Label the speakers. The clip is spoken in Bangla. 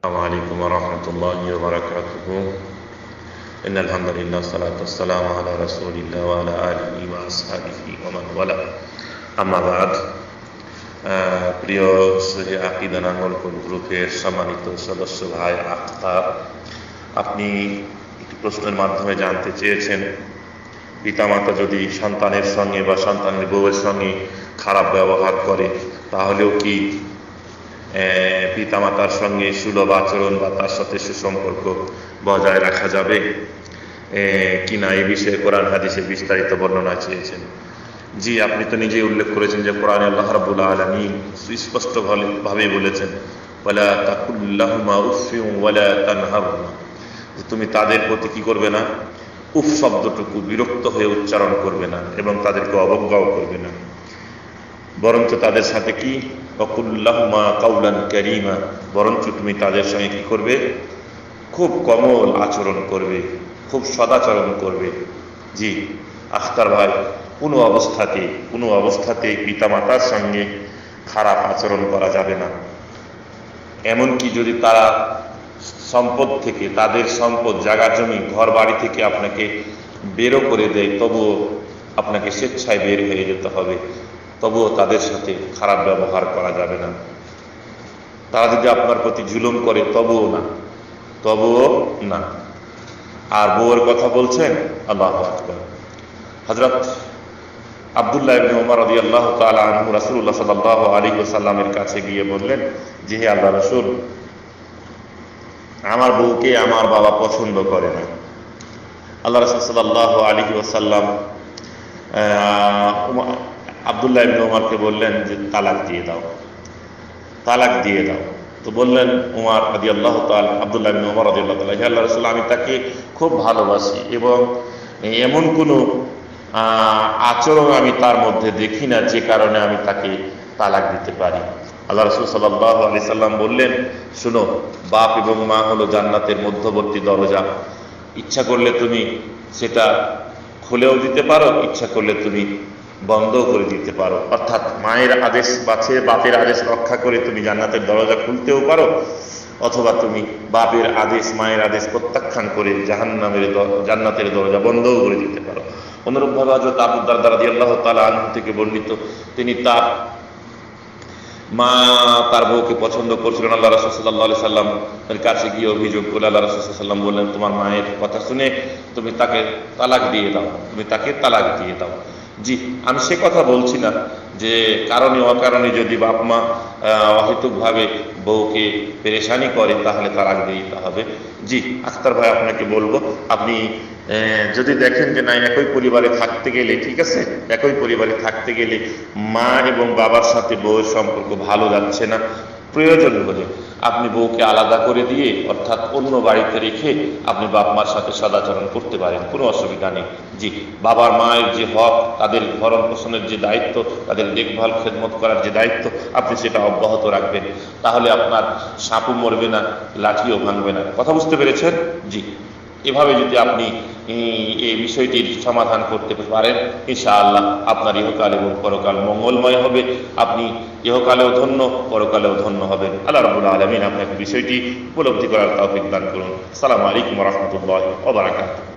Speaker 1: السلام عليكم ورحمة الله وبركاته إن الحمد لله والصلاة والسلام على رسول الله وعلى آله وأصحابه ومن والاه أما بعد আহ, প্রিয় সহি আকিদা নাঙ্গলকোট গ্রুপের সম্মানিত সদস্য ভাই আখতার আপনি একটি প্রশ্নের মাধ্যমে জানতে চেয়েছেন পিতামাতা যদি সন্তানের সঙ্গে বা সন্তানের বউয়ের সঙ্গে খারাপ ব্যবহার করে তাহলেও কি আহ, পিতামাতার সঙ্গে সুলভ আচরণ বা তার সাথে সুসম্পর্ক বজায় রাখা যাবে। কিনা এই বিষয়ে কোরআন হাদিসে বিস্তারিত বর্ণনা চেয়েছেন। জি, আপনি তো নিজেই উল্লেখ করেছেন যে কোরআনে আল্লাহ রাব্বুল আলামিন সুস্পষ্ট ভাবে বলেছেন যে তুমি তাদের প্রতি কি করবে না? উফ শব্দটুকু বিরক্ত হয়ে উচ্চারণ করবে না এবং তাদেরকে অবজ্ঞাও করবে না। বরঞ্চ তাদের সাথে কি? অকুল্লাহমা কাউলান ক্যারিমা বরঞ্চ তুমি তাদের সঙ্গে কি করবে? খুব কমল আচরণ করবে, খুব সদাচরণ করবে। জি, আখতার ভাই, কোনো অবস্থাতে কোনো অবস্থাতে পিতামাতার সঙ্গে খারাপ আচরণ করা যাবে না। এমনকি যদি তারা সম্পদ থেকে, তাদের সম্পদ জায়গা জমি ঘর বাড়ি থেকে আপনাকে বেরো করে দেয়, তবুও আপনাকে স্বেচ্ছায় বের হয়ে যেতে হবে। তবুও তাদের সাথে খারাপ ব্যবহার করা যাবে না। তারা যদি আপনার প্রতি জুলুম করে, তবুও না। তবুও না। আর বউয়ের কথা বলছেন, আল্লাহ হজরত আবদুল্লাহ আনহু রাসূলুল্লাহ সাল্লাল্লাহু আলাইহি ওয়াসাল্লামের কাছে গিয়ে বললেন যে হে আল্লাহ রসুল, আমার বউকে আমার বাবা পছন্দ করে না। আল্লাহ রাসূল সাল্লাল্লাহু আলাইহি ওয়াসাল্লাম আবদুল্লাহ ইবনে ওমরকে বললেন যে, তালাক দিয়ে দাও। তালাক দিয়ে দাও। তো বললেন উমার আদি আল্লাহ তাল আবদুল্লাহ ইবনে ওমর রাজি আল্লাহ তালা আল্লাহ রসুল, আমি তাকে খুব ভালোবাসি এবং এমন কোনো আচরণ আমি তার মধ্যে দেখি না যে কারণে আমি তাকে তালাক দিতে পারি। আল্লাহ রসুল সাল্লাহ আলি সাল্লাম বললেন, শুনো, বাপ এবং মা হলো জান্নাতের মধ্যবর্তী দরজা। ইচ্ছা করলে তুমি সেটা খুলেও দিতে পারো, ইচ্ছা করলে তুমি বন্ধ করে দিতে পারো। অর্থাৎ মায়ের আদেশ বাছে, বাপের আদেশ রক্ষা করে তুমি জান্নাতের দরজা খুলতেও পারো, অথবা তুমি বাপের আদেশ, মায়ের আদেশ প্রত্যাখ্যান করে জাহান্নামের জান্নাতের দরজা বন্ধও করে দিতে পারো। অনুরূপভাবে হজরত আবু দারদা রাদি আল্লাহ তালা আনহু থেকে বর্ণিত, তিনি তার মা তার বউকে পছন্দ করছিলেন আল্লাহ রসুল্লাহ সাল্লাম এর কাছে গিয়ে অভিযোগ করলে আল্লাহ রসুল্লাম বললেন, তোমার মায়ের কথা শুনে তুমি তাকে তালাক দিয়ে দাও, তুমি তাকে তালাক দিয়ে দাও। জি, আমি সে কথা বলছি না যে কারণে অকারণে যদি বাপ মা অহেতুকভাবে বউকে পেরেশানি করে, তাহলে তালাক দিয়ে দিতে হবে। জি, আখতার ভাই, আপনাকে বলব, আপনি যদি দেখেন যে না, একই পরিবারে থাকতে গেলে, ঠিক আছে? একই পরিবারে থাকতে গেলে মা এবং বাবার সাথে বউয়ের সম্পর্ক ভালো যাচ্ছে না, প্রয়োজন হলে আপনি বউকে আলাদা করে দিয়ে, অর্থাৎ অন্য বাড়িতে রেখে আপনি বাপ মার সাথে সদাচরণ করতে পারেন, কোনো অসুবিধা নেই। জি, বাবার মায়ের যে হক, তাদের ভরণ পোষণের যে দায়িত্ব, তাদের দেখভাল, খেদমত করার যে দায়িত্ব, আপনি সেটা অব্যাহত রাখবেন। তাহলে আপনার সাপও মরবে না, লাঠিও ভাঙবে না। কথা বুঝতে পেরেছেন? জি, এভাবে যদি আপনি এই- বিষয়টির সমাধান করতে পারেন, ইনশাআল্লাহ আপনার ইহকাল এবং পরকাল মঙ্গলময় হবে। আপনি ইহকালেও ধন্য, পরকালেও ধন্য হবেন। আল্লাহ রবুল আলমিন আপনাকে বিষয়টি উপলব্ধি করার তাও দান করুন। সালাম আলাইকুম রহমতুল্লাহ ওবরাকাতুহ